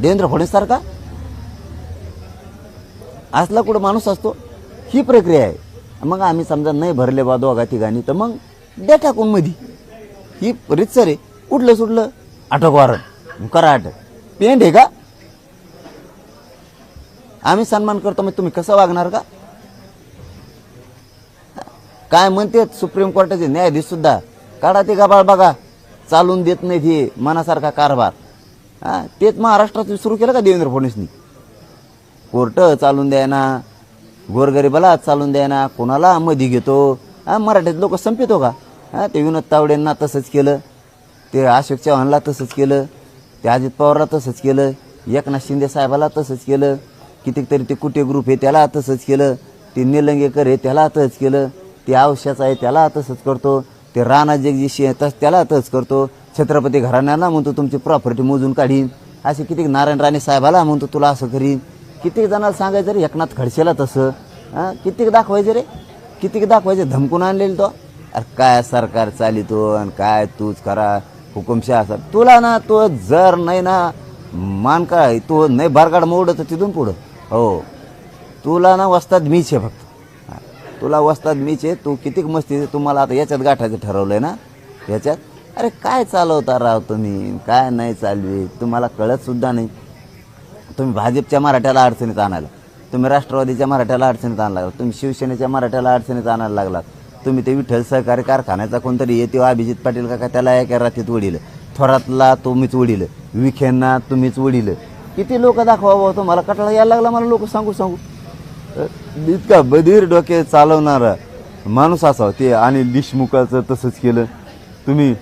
देवेंद्र फडणवीससारखा असला कुठं माणूस असतो ही प्रक्रिया आहे. मग आम्ही समजा नाही भरले बा दोघा ठिकाणी तर मग द्या टाकून मधी. ही रितसर आहे उठलं सुटलं अटक वारंट करा अटक पेंड आहे का? आम्ही सन्मान करतो मग तुम्ही कसं वागणार का? काय म्हणते सुप्रीम कोर्टाचे न्यायाधीश सुद्धा? काढा ते गबाळ बघा. चालून देत नाही हे मनासारखा कारभार. हा तेच महाराष्ट्रात सुरू केलं का देवेंद्र फडणवीसनी? कोर्ट चालून द्यायना गोरगरिबाला चालून द्यायना कोणाला मधी घेतो? हा मराठीत लोक संपितो का? ते विनोद तावडेंना तसंच केलं ते अशोक चव्हाणला तसंच केलं ते अजित पवारला तसंच केलं एकनाथ शिंदे साहेबाला तसंच केलं कितीक तरी ते कुटे ग्रुप आहे त्याला तसंच केलं ते निलंगेकर आहे त्याला तसंच केलं ते आवश्यक आहे त्याला तसंच करतो ते राणा जगदीशी आहे तस त्याला तसंच करतो छत्रपती घराण्याला म्हणतो तुमची प्रॉपर्टी मोजून काढीन. असे कितीक नारायण राणे साहेबाला म्हणतो तुला असं करीन. कितीक जणांना सांगायचं रे एकनाथ खडसेला तसं. हां? कितीक दाखवायचं रे? कितीक दाखवायचं? धमकून आणलेलं तो? अरे काय सरकार चालितो आणि काय तूच करा हुकुमशाह असा तुला ना तो जर नाही ना मान काय तो नाही बारगाड मोड तर तिथून पुढं. हो. तुला ना वस्ताद मीच आहे फक्त. तुला वस्ताद मीच आहे तू कितीक मस्ती तुम्हाला आता याच्यात गाठायचं ठरवलं आहे ना? याच्यात? अरे काय चालवता राव तुम्ही? काय नाही चालवी? तुम्हाला कळत सुद्धा नाही. तुम्ही भाजपच्या मराठ्याला अडचणीत आणायला. तुम्ही राष्ट्रवादीच्या मराठ्याला अडचणीत आणायला लागला. तुम्ही शिवसेनेच्या मराठ्याला अडचणीत आणायला लागलात. तुम्ही ते विठ्ठल सहकारी कारखान्याचा कोणतरी येते अभिजित पाटील का त्याला एका रात्रीत उडील. थोरातला तुम्हीच उडील. विखेंना तुम्हीच उडील. किती लोक दाखवा तुम्हाला कटाळा यायला लागला मला लोक सांगू सांगू. इतका बधीर डोके चालवणारा माणूस असावा ते. आणि देशमुखाचं तसंच केलं. तुम्ही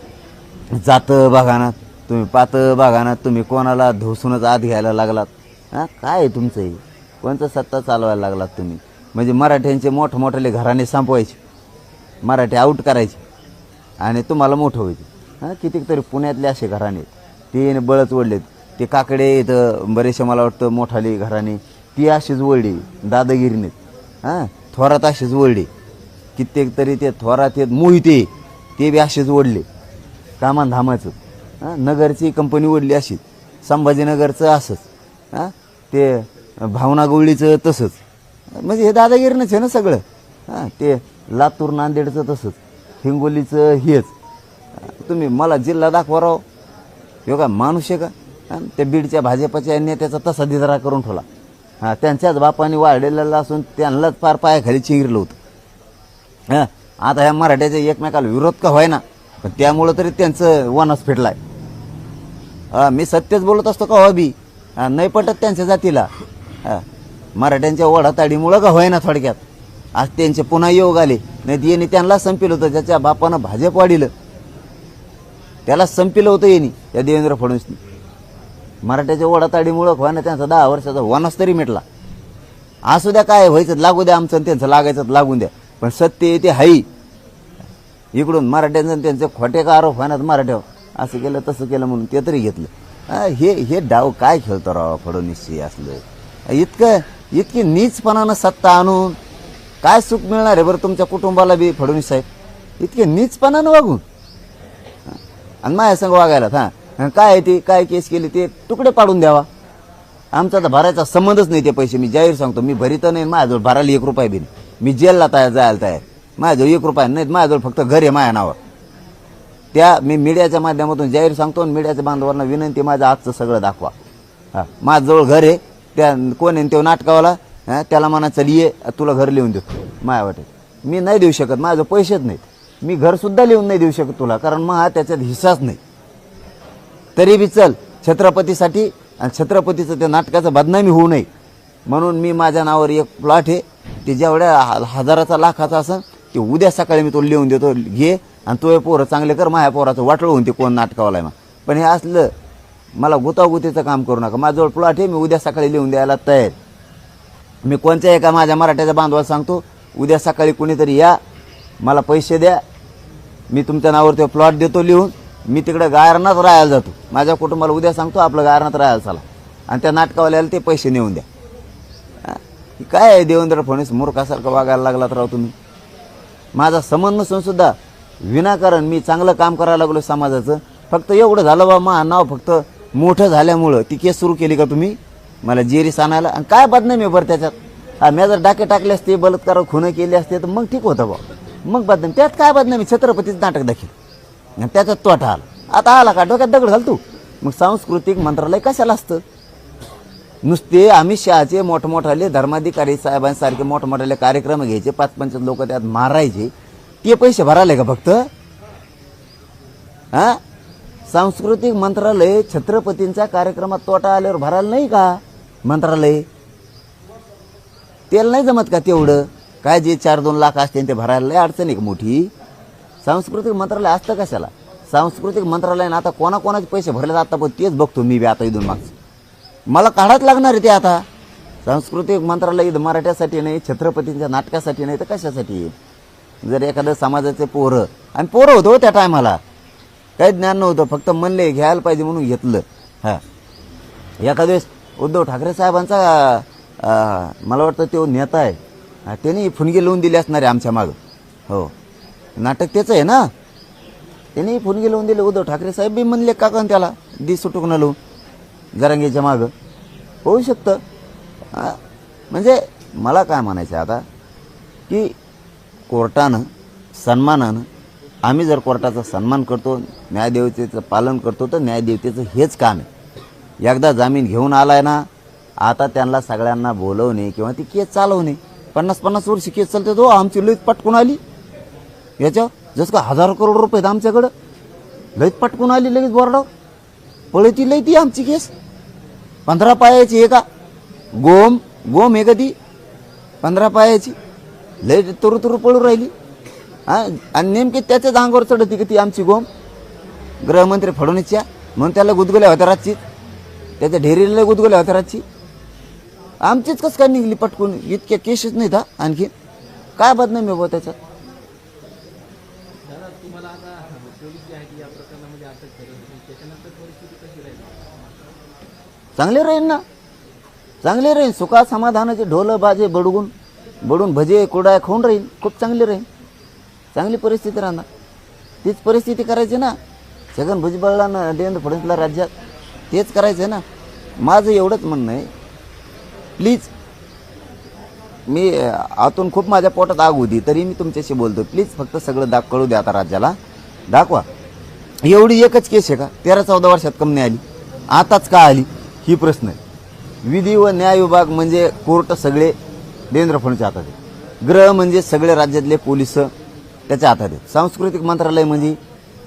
जातं बघाना तुम्ही पातं बघाना तुम्ही कोणाला धोसूनच आत घ्यायला लागलात? हां काय आहे तुमचं हे? कोणतं सत्ता चालवायला लागलात तुम्ही? म्हणजे मराठ्यांचे मोठमोठ्याले घराणे संपवायचे मराठी आऊट करायचे आणि तुम्हाला मोठं व्हायचे. हां कितीक तरी पुण्यातले असे घराणे ते बळच ओढलेत ते काकडे इथं बरेचसे मला वाटतं मोठाले घराणे. ती अशीच वळली दादागिरीनेत हां थोरात अशीच वळली. कित्येक तरी ते थोरात येत मोहिते ते बी असेच ओढले कामान धामाचं हां नगरची कंपनी ओढली अशीच संभाजीनगरचं असंच. हां ते भावना गवळीचं तसंच. म्हणजे हे दादागिरीनंच आहे ना सगळं. हां ते लातूर नांदेडचं तसंच. हिंगोलीचं हेच. तुम्ही मला जिल्हा दाखवा राव. हो का माणूस आहे का? त्या बीडच्या भाजपच्या नेत्याचा तसा दिदरा करून ठेवला. हां त्यांच्याच बापाने वाढलेला असून त्यांनाच फार पायाखाली चिंगिरलं होतं. हां आता ह्या मराठ्याच्या एकमेकाला विरोध का व्हायना पण त्यामुळं तरी त्यांचं वनस फिटलाय हा मी सत्यच बोलत असतो का हो हॉबी हा, नाही पटत त्यांच्या जातीला. हा मराठ्यांच्या ओढाताडीमुळं का होईना थोडक्यात? आज त्यांचे पुन्हा योग आले. नाही येणे त्यांना संपिलं होतं ज्याच्या बापानं भाजप वाढिलं. त्याला संपिलं होतं येणी या देवेंद्र फडणवीसनी. मराठ्याच्या ओढाताडीमुळं व्हायना त्यांचा दहा वर्षाचा वनस तरी मिटला. असू द्या काय व्हायचं लागू द्या आमचं आणि त्यांचं लागायचं लागून द्या. पण सत्य येते ते हाई. इकडून मराठ्यांचं आणि त्यांचे खोटे का आरोप होणार मराठ्यावर? असं केलं तसं केलं म्हणून ते तरी घेतलं. हे हे डाव काय खेळतो राव फडणवीसशी असलं? इतकं इतकी नीचपणानं सत्ता आणून काय सुख मिळणार आहे बरं तुमच्या कुटुंबाला बी फडणवीस साहेब? इतके नीचपणानं वागून. आणि माझ्या संग वागायला हां काय आहे ते काय केस केली ते तुकडे पाडून द्यावा. आमचा तर भरायचा संबंधच नाही ते पैसे. मी जाहीर सांगतो मी भरीत नाही माझ्याजवळ भरायला एक रुपये बी मी जेलला तयार जायला तयार. माझ्याजवळ एक रुपया नाहीत माझ्याजवळ फक्त घर आहे माझ्या नावावर. त्या मी मीडियाच्या माध्यमातून जाहीर सांगतो आणि मीडियाच्या बांधवांना विनंती माझं आजचं सगळं दाखवा. हां माझ्याजवळ घर आहे त्या कोण आहे तो नाटकावाला हां त्याला म्हणा चल ये तुला घर लिहून देतो. माया वाटेल मी नाही देऊ शकत माझं पैसेच नाहीत. मी घरसुद्धा लिहून नाही देऊ शकत तुला कारण मग हा त्याच्यात हिस्साच नाही. तरी बी चल छत्रपतीसाठी आणि छत्रपतीचं त्या नाटकाचं बदनामी होऊ नये. म्हणून मी माझ्या नावावर एक प्लॉट आहे ते जेवढ्या हजाराचा लाखाचा असं ते उद्या सकाळी मी तो लिहून देतो घे आणि तो हे पोरं चांगले कर माझ्या पोराचं वाटलं होऊन ते कोण नाटकावाला मग. पण हे असलं मला गुतागुतीचं काम करू नका. माझ्याजवळ प्लॉट आहे मी उद्या सकाळी लिहून द्यायला तयार. मी कोणत्या एका माझ्या मराठ्याच्या बांधवाला सांगतो उद्या सकाळी कोणीतरी या मला पैसे द्या मी तुमच्या नावावर ते प्लॉट देतो लिहून मी तिकडे गायरनात राहायला जातो. माझ्या कुटुंबाला उद्या सांगतो आपलं गायरनात राहायला चला. आणि त्या नाटकावाल्याला ते पैसे नेऊन द्या. काय आहे देवेंद्र फडणवीस? मूर्खासारखं वागायला लागलात राव तुम्ही. माझा संबंध नसून सुद्धा विनाकारण मी चांगलं काम करायला लागलो समाजाचं. फक्त एवढं झालं बा मा नाव फक्त मोठं झाल्यामुळं. ती केस सुरू केली का तुम्ही? मला जेरीस आणायला. आणि काय बदनामी आहे बरं त्याच्यात? हा मी जर डाके टाकले असते बलात्कार खुनं केले असते तर मग ठीक होतं बा. मग बदनामी. त्यात काय बदनामी? छत्रपतीचं नाटक दाखल. आणि त्याच्यात तोटा आला. आता आला का? डोक्यात दगड घाल तू. मग सांस्कृतिक मंत्रालय कशाला असतं? नुसते अमित शहाचे मोठमोठाले धर्माधिकारी साहेबांसारखे मोठमोठाले कार्यक्रम घ्यायचे पाच पंच लोक त्यात मारायचे. ते पैसे भराले का फक्त? हा? सांस्कृतिक मंत्रालय छत्रपतींच्या कार्यक्रमात तोटा आल्यावर भरायला नाही का? मंत्रालय? त्याला नाही जमत का तेवढं? काय जे चार दोन लाख असते ते भरायला लय अडचण एक मोठी? सांस्कृतिक मंत्रालय असतं कशाला? सांस्कृतिक मंत्रालयानं आता कोणाकोणाचे पैसे भरले आता पण तेच बघतो मी बी आता इथून मागचं. मला काढाच लागणार आहे ते आता. सांस्कृतिक मंत्रालय इथं मराठ्यासाठी नाही छत्रपतींच्या नाटकासाठी नाही तर कशासाठी? जर एखादं समाजाचे पोरं आणि पोरं होतं हो त्या टायमाला. काही ज्ञान नव्हतं फक्त म्हणले घ्यायला पाहिजे म्हणून घेतलं. हां. एखाद्या वेळेस उद्धव ठाकरे साहेबांचा मला वाटतं तो नेता आहे. हा, त्यांनी फुनगी लावून दिली असणार आहे आमच्या मागं. हो. नाटक त्याचं आहे ना? त्यांनी फुनगी लावून दिले. उद्धव ठाकरे साहेब बी म्हणले काका त्याला दिस सुटूक न लावून. जरांगीच्या मागं. होऊ शकतं. म्हणजे मला काय म्हणायचं आहे आता? की कोर्टानं सन्मानानं आम्ही जर कोर्टाचा सन्मान करतो न्यायदेवतेचं पालन करतो तर न्यायदेवतेचं हेच काम आहे. एकदा जामीन घेऊन आलाय ना आता त्यांना सगळ्यांना बोलवणे किंवा ती केस चालवणे. पन्नास पन्नास वर्ष केस चालते तो आमची लईत पटकून आली. याच्या जसं का हजारो करोड रुपये आहेत आमच्याकडं. लईत पटकून आली लगेच बोर्डावर. पळती लई ती आमची केस. पंधरा पायाची आहे का? गोम गोम आहे का ती? पंधरा पायाची. लय तुरु तुरु पळू राहिली. हा? आणि नेमकी त्याच्याच अंगावर चढती का ती आमची गोम? गृहमंत्री फडणवीसच्या म्हणून त्याला गुदगुल्या होत्या रातची. त्याच्या ढेरीला गुदगुल्या होत्या रातची. आमचीच कसं काय निघली पटकून? इतक्या केसेस नाहीत हा आणखी. काय बदनामी हो त्याच्यात दादा तुम्हाला आता पोलीस जे आहेत या प्रकरणामध्ये अटक करत त्याच्यानंतर परिस्थिती कशी राहील चांगले राहील ना. चांगले राहील सुखा समाधानाचे ढोल बाजे बडगून बडून भजे कुडाय खाऊन राहील खूप चांगले राहील चांगली परिस्थिती राहणार. तीच परिस्थिती करायची ना. छगन भुजबळला ना देवेंद्र फडणवीसला राज्यात तेच करायचं आहे ना. माझं एवढंच म्हणणं आहे. प्लीज मी आतून खूप माझ्या पोटात आग होती तरी मी तुमच्याशी बोलतो प्लीज फक्त सगळं दाख कळू द्या आता राज्याला. दाखवा. एवढी एकच केस आहे का? तेरा चौदा वर्षात कमी नाही आली. आताच का आली? ही प्रश्न आहे. विधी व न्याय विभाग म्हणजे कोर्ट सगळे देवेंद्र फडणवीसच्या हातात आहे ग्रह म्हणजे सगळे राज्यातले पोलीस त्याच्या हातात आहेत. सांस्कृतिक मंत्रालय म्हणजे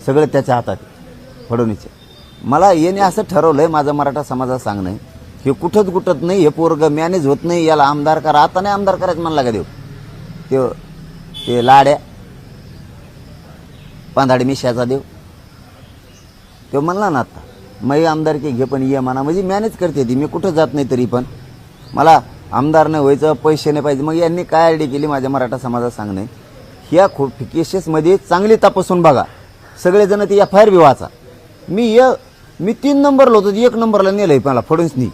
सगळं त्याच्या हातात आहे फडणवीसचे. मला येणे असं ठरवलं आहे माझं मराठा समाजात सांगणं आहे हे कुठंच कुठत नाही हे पोरग मॅनेज होत नाही याला आमदार करा. आता नाही आमदार करायचं म्हणला का देव? ते ते लाड्या पांधाडी मिशाचा देव. तो म्हणला ना आता मै आमदारकी घे पण ये म्हणा. म्हणजे मॅनेज करते ती. मी कुठं जात नाही तरी पण. मला आमदार नाही व्हायचं पैसे नाही पाहिजे. मग यांनी काय आयडी केली माझ्या मराठा समाजात सांगणे? ह्या खूप केसेसमध्ये चांगली तपासून बघा. सगळेजण ते एफ आय आर बी वाचा. मी य मी तीन नंबरला होतो. एक नंबरला आहे मला फडणवीसनी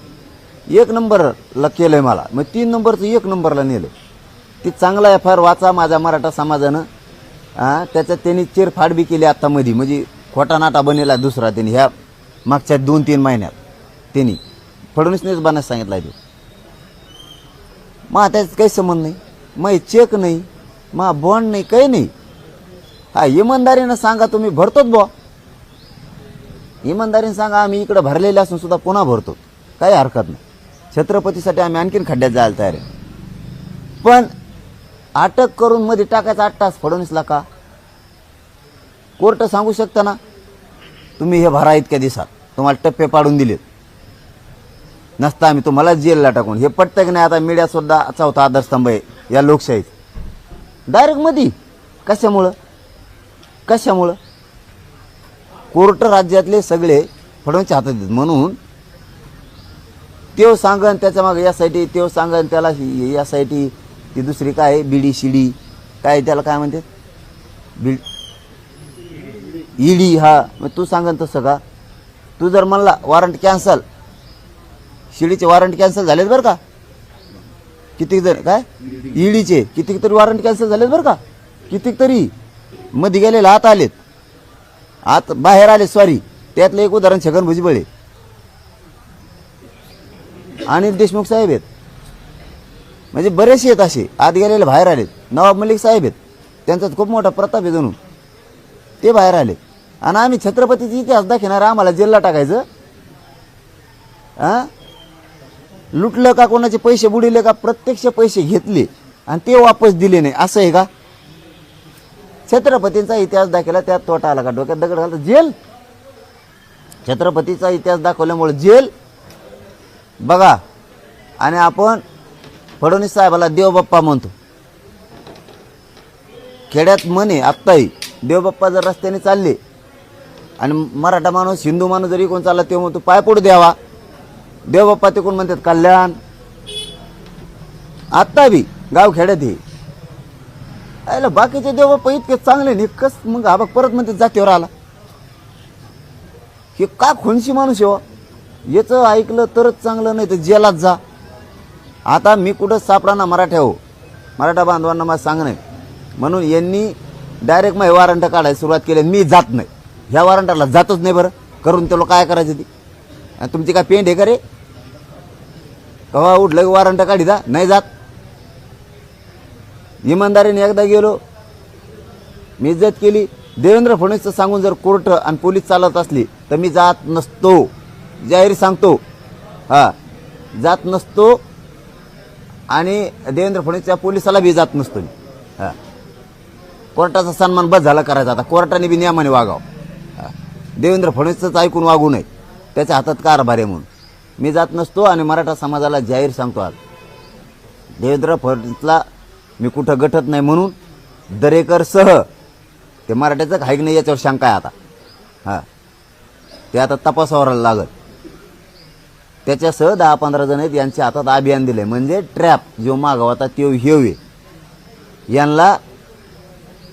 एक नंबरला केलं आहे मला. मग तीन नंबरचं एक नंबरला नेलं ते चांगला एफ आय आर वाचा माझ्या मराठा समाजानं. हा त्याच्यात त्यांनी चिरफाड बी केली आत्तामध्ये मध्ये म्हणजे खोटा नाटा बनेला दुसरा त्यांनी ह्या मागच्या दोन तीन महिन्यात. त्यांनी फडणवीसनेच बनायला सांगितलं आहे ते. मग त्याचं काही संबंध नाही. मग चेक नाही. मग बॉन्ड नाही काही नाही. हा इमानदारीनं सांगा तुम्ही भरतोच बुवा. इमानदारीनं सांगा आम्ही इकडं भरलेले असून सुद्धा पुन्हा भरतो. काही हरकत नाही. छत्रपतीसाठी आम्ही आणखीन खड्ड्यात जायला तयार आहे. पण अटक करून मध्ये टाकायचा आठ तास फडणवीसला का? कोर्ट सांगू शकता ना? तुम्ही हे भरा इतक्या दिवसात. तुम्हाला टप्पे पाडून दिलेत. नसता आम्ही तुम्हाला जेलला टाकून. हे पटतं की नाही? आता मीडियासुद्धा चौथा आधारस्तंभ आहे या लोकशाहीत. डायरेक्टमध्ये. कशामुळं? कशामुळं? कोर्ट राज्यातले सगळे फडणवीसच्या हातात आहेत. म्हणून तेव सांगन त्याच्यामागे यासाठी तेव सांगन त्याला या यासाठी ती दुसरी काय? आहे? बिडी शिडी काय त्याला काय म्हणते बिड ईडी हा. मग तू सांगन तसं का? तू जर म्हणला वॉरंट कॅन्सल शिडीचे वॉरंट कॅन्सल झालेत बरं का? कितीक जर काय? ईडीचे कितीक तरी वॉरंट कॅन्सल झालेत बरं का? कितीक तरी. मध्ये गेलेले आत आलेत. आत बाहेर आले सॉरी त्यातलं एक उदाहरण छगन भुजबळे अनिल देशमुख साहेब आहेत. म्हणजे बरेचसे आहेत असे. आत गेलेले बाहेर आलेत. नवाब मलिक साहेब आहेत. त्यांचा खूप मोठा प्रताप आहे जणू. ते बाहेर आले आणि आम्ही छत्रपतीचा इतिहास दाखवणार आम्हाला जेलला टाकायचं. हा लुटलं का कोणाचे पैसे बुडिले का प्रत्यक्ष पैसे घेतले आणि ते वापस दिले नाही. असं आहे का? छत्रपतींचा इतिहास दाखवला त्यात तोटा आला का? डोक्यात दगड घालतो जेल? छत्रपतीचा इतिहास दाखवल्यामुळे जेल? बघा. आणि आपण फडणवीस साहेबाला देवबाप्पा म्हणतो. खेड्यात म्हणे आत्ताही देवबाप्पा जर रस्त्याने चालले आणि मराठा माणूस हिंदू माणूस जरी कोण चालला तेव्हा म्हणतो पायपोट द्यावा. देवबाप्पा ते कोण म्हणतात कल्याण. आत्ता बी गाव खेड्यात हे आयला बाकीचे देवबाप्पा इतके चांगले नाही कस मग हा बघ परत म्हणते जातीवर आला. हे का खोनशी माणूस हो? याचं ऐकलं तरच चांगलं नाही तर जेलात जा. आता मी कुठं सापडा ना मराठ्या हो? मराठा बांधवांना मला सांगणं म्हणून यांनी डायरेक्ट मग वारंट काढायला सुरुवात केली मी जात नाही. ह्या वॉरंटाला जातच नाही बरं. करून त्याला काय करायचं ती? आणि तुमची काय पेंट आहे का रे? कवा उठलं की वॉरंट काढी जा नाही जात. इमानदारीने एकदा गेलो मी इज्जत केली. देवेंद्र फडणवीसचं सांगून जर कोर्ट आणि पोलीस चालत असली तर मी जात नसतो. जाहीर सांगतो. हा जात नसतो आणि देवेंद्र फडणवीसच्या पोलिसाला बी जात नसतो मी. हा. कोर्टाचा सन्मान बस झाला करायचा. आता कोर्टाने बी नियमाने वागावं. देवेंद्र फडणवीसच ऐकून वागू नये. त्याच्या हातात कारभार आहे म्हणून. मी जात नसतो आणि मराठा समाजाला जाहीर सांगतो आज. देवेंद्र फडणवीसला मी कुठं गटत नाही म्हणून दरेकर सह ते मराठ्याचं हाईक नाही याच्यावर शंका आहे आता. हां. ते आता तपासावर लागत त्याच्यासह दहा पंधरा जण आहेत यांच्या हातात अभियान दिलं आहे म्हणजे ट्रॅप जो मागावा होता तो हेवे. यांना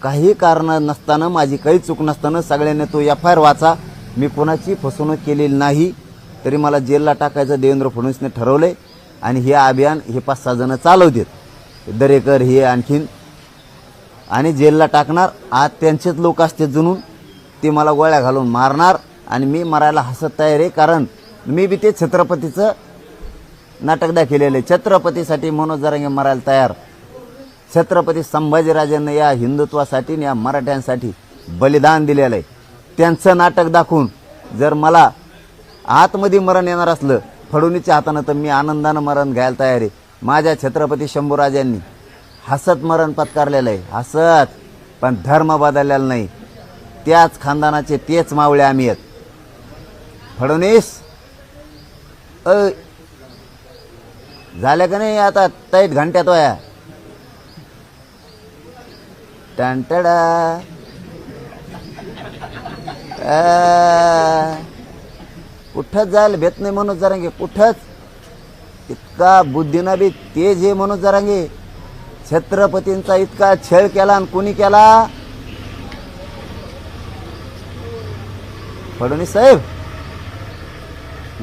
काही कारण नसताना माझी काही चूक नसताना सगळ्यांनी तो एफ आय आर वाचा. मी कोणाची फसवणूक केलेली नाही तरी मला जेलला टाकायचं देवेंद्र फडणवीसने ठरवलंय. आणि हे अभियान हे पाच सहा जण चालवतात दरेकर हे आणखीन. आणि जेलला टाकणार. आज त्यांचेच लोक असते जुनून. ते मला गोळ्या घालून मारणार. आणि मी मरायला हसत तयार आहे. कारण मी बी ते छत्रपतीचं नाटकदा केलेलं आहे. छत्रपतीसाठी मनोज जरांगे मरायला तयार. छत्रपती संभाजीराजांनी या हिंदुत्वासाठी आणि या मराठ्यांसाठी बलिदान दिलेलं आहे. त्यांचं नाटक दाखवून जर मला आतमध्ये मरण येणार असलं फडणवीसच्या हातानं तर मी आनंदानं मरण घ्यायला तयार आहे. माझ्या छत्रपती शंभूराजांनी हसत मरण पत्कारलेलं आहे. हसत पण धर्म बदललेला नाही. त्याच खानदानाचे तेच मावळे आम्ही आहेत. फडणवीस अ झाल्या का नाही आता? तैट घंट्यात वया टंटडा अ, कुठंच जायला भेट नाही मनोज जरांगे कुठंच. इतका बुद्धीनं बी तेज आहे मनोज जरांगे छत्रपतींचा इतका छळ केला आणि कोणी केला? फडणवीस साहेब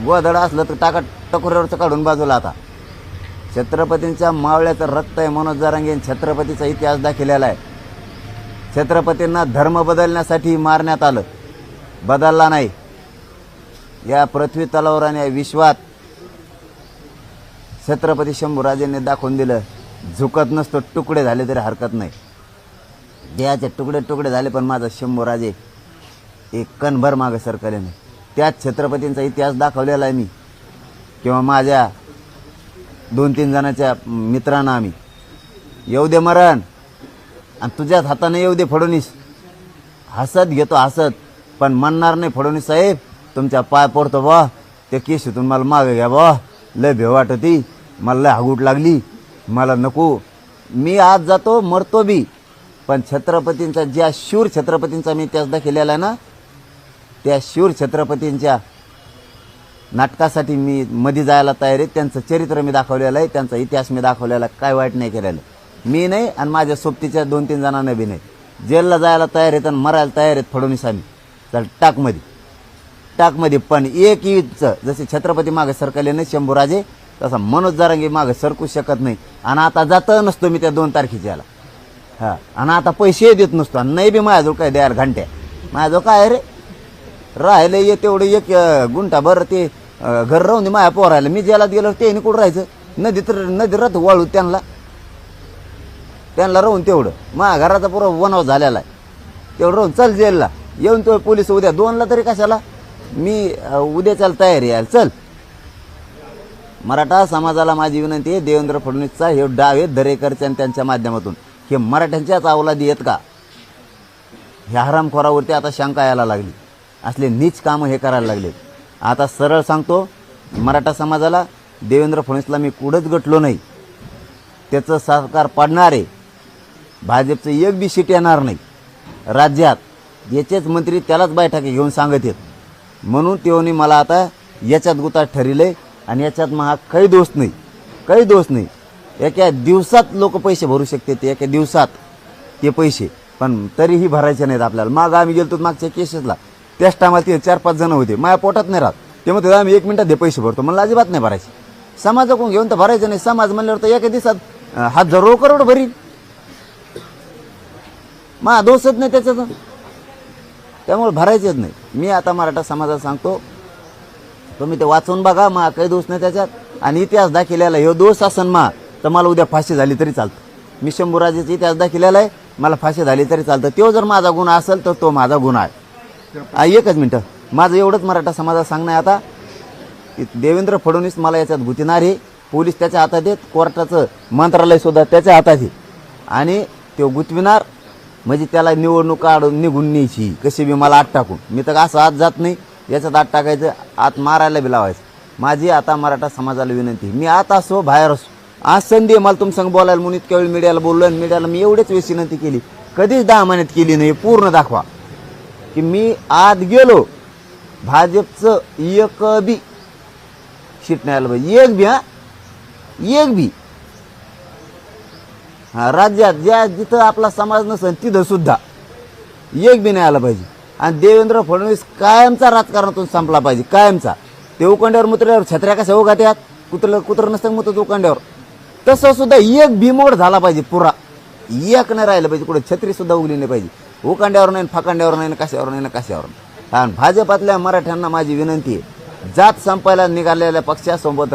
गोधड असलं तर टाका टकोऱ्यावरचं काढून बाजूला आता. छत्रपतींच्या मावळ्याचं रक्त आहे मनोज जरांगे छत्रपतीचा इतिहास दाखिलेला आहे. छत्रपतींना धर्म बदलण्यासाठी मारण्यात आलं. बदलला नाही. या पृथ्वी तलावर आणि या विश्वात छत्रपती शंभूराजेंनी दाखवून दिलं झुकत नसतो तुकडे झाले तरी हरकत नाही. देहाचे तुकडे तुकडे झाले पण माझा शंभूराजे एक कणभर मागं सरकले नाही. त्याच छत्रपतींचा इतिहास दाखवलेला आहे मी. किंवा माझ्या दोन तीन जणांच्या मित्रांना आम्ही. येऊ दे मरण. आणि तुझ्याच हाताने येऊ दे फडणवीस. हसत घेतो हसत पण म्हणणार नाही फडणवीस साहेब तुमच्या पाय पडतो बा. ते केशीतून मला मागे घ्या बा. लय भेव वाटती. मला लय हागूट लागली. मला नको. मी आज जातो मरतो बी. पण छत्रपतींचा ज्या शूर छत्रपतींचा मी इतिहास दाखवलेला आहे ना त्या शूर छत्रपतींच्या नाटकासाठी मी मध्ये जायला तयार आहे. त्यांचं चरित्र मी दाखवलेलं आहे. त्यांचा इतिहास मी दाखवलेला आहे. काय वाईट नाही केलेलं. मी नाही आणि माझ्या सोबतीच्या दोन तीन जणांना बी नाही. जेलला जायला तयार आहेत आणि मरायला तयार आहेत फडणवीस आम्ही चल टाकमध्ये. टाकमध्ये पण एक इंच जसे छत्रपती मागे सरकले नाही शंभूराजे तसा मनोज जारांगी मागे सरकू शकत नाही. आणि आता जात नसतो मी त्या दोन तारखेच्या याला. हा आणि आता पैसे देत नसतो आणि नाही बी माझ्याजवळ काय द्यायला घंट्या. माझ्याजवळ काय आहे रे? राहिलं ये तेवढं एक गुंठा बरं ते घर राहून माझ्या माया पोरायला मी ज्याला गेलो ते कुठं राहायचं? नदीत नदी राहतो वाळू त्यांना. त्यांना राहून तेवढं. माझ्या घराचा पुरा वनाव झालेला आहे. तेवढं राहून चल जेलला. येऊन तो पोलीस उद्या दोनला तरी कशाला? मी उद्या चल तयारी आहे. चल. मराठा समाजाला माझी विनंती आहे देवेंद्र फडणवीसचा हे डाव आहे दरेकरचे आणि त्यांच्या माध्यमातून. हे मराठ्यांच्याच अवलादी आहेत का? ह्या हरामखोरावरती आता शंका यायला लागली. असले नीच कामं हे करायला लागले. आता सरळ सांगतो मराठा समाजाला देवेंद्र फडणवीसला मी कुठंच गटलो नाही. त्याचं सरकार पाडणारे आहे. भाजपचं एक बी सीट येणार नाही. राज्यात याचेच मंत्री त्यालाच बैठक घेऊन सांगत आहेत. म्हणून तेव्हा मला आता याच्यात गुतात ठरिले आणि याच्यात मग काही दोष नाही. काही दोष नाही. एका दिवसात लोक पैसे भरू शकते ते एका दिवसात ते पैसे. पण तरीही भरायचे नाहीत आपल्याला. मागं आम्ही गेलो मागच्या केसेसला. त्याच टायमाला ते चार पाच जण होते. माझ्या पोटात नाही राहत. ते म्हणते आम्ही एक मिनिटात दे पैसे भरतो. मला अजिबात नाही भरायचे. समाजाकडून घेऊन तर भरायचं नाही. समाज म्हणल्यावर तर एका दिवसात हजारो करोड भरील मग दोषच नाही त्याच्यात त्यामुळे भरायचेच नाही. मी आता मराठा समाजाला सांगतो तुम्ही ते वाचून बघा मग काही दोष नाही त्याच्यात. आणि इतिहास दाखिलेला हे दोष असन मा तर मला उद्या फाशी झाली तरी चालतं. मी शंभूराजेचा इतिहास दाखिलेला आहे मला फाशी झाली तरी चालतं. तो जर माझा गुन्हा असेल तर तो माझा गुन्हा आहे. एकच मिनटं. माझं एवढंच मराठा समाजाला सांगणं आहे आता. की देवेंद्र फडणवीस मला याच्यात गुंतणार आहे. पोलीस त्याच्या हातात आहेत. कोर्टाचं मंत्रालय सुद्धा त्याच्या हातात आहे. आणि तो गुतविणार म्हणजे त्याला निवडणूक काढून निघून न्यायची. कशी बी मला आत टाकून. मी तर असं आत जात नाही. याच्यात आत टाकायचं आत मारायला बी लावायचं. माझी आता मराठा समाजाला विनंती मी आत असो बाहेर असो. आज संधी आहे मला तुमच्या संग बोलायला. म्हणून इतक्या वेळ मीडियाला बोललो आणि मीडियाला मी एवढेच वेळेस विनंती केली. कधीच दहा महिन्यात केली नाही. पूर्ण दाखवा. की मी आत गेलो. भाजपचं एक बी. शिटण्याला नाही आलं पाहिजे. एक बी हा. एक बी. राज्यात ज्या जिथं आपला समाज नसेल तिथं सुद्धा एक बी नाही आला पाहिजे. आणि देवेंद्र फडणवीस कायमचा राजकारणातून संपला पाहिजे कायमचा. ते उकांड्यावर मुतल्यावर छत्र्या कशा उगा त्यात कुत्र कुत्र नसतं मुतत उकांड्यावर. तसं सुद्धा एक भीमोड झाला पाहिजे पुरा. एक नाही राहिलं पाहिजे कुठे छत्री सुद्धा उगली नाही पाहिजे. उकांड्यावर नाही फाकांड्यावर नाही ना कशावर नाही ना कशावर नाही. आणि भाजपातल्या मराठ्यांना माझी विनंती आहे जात संपायला निघालेल्या पक्षासोबत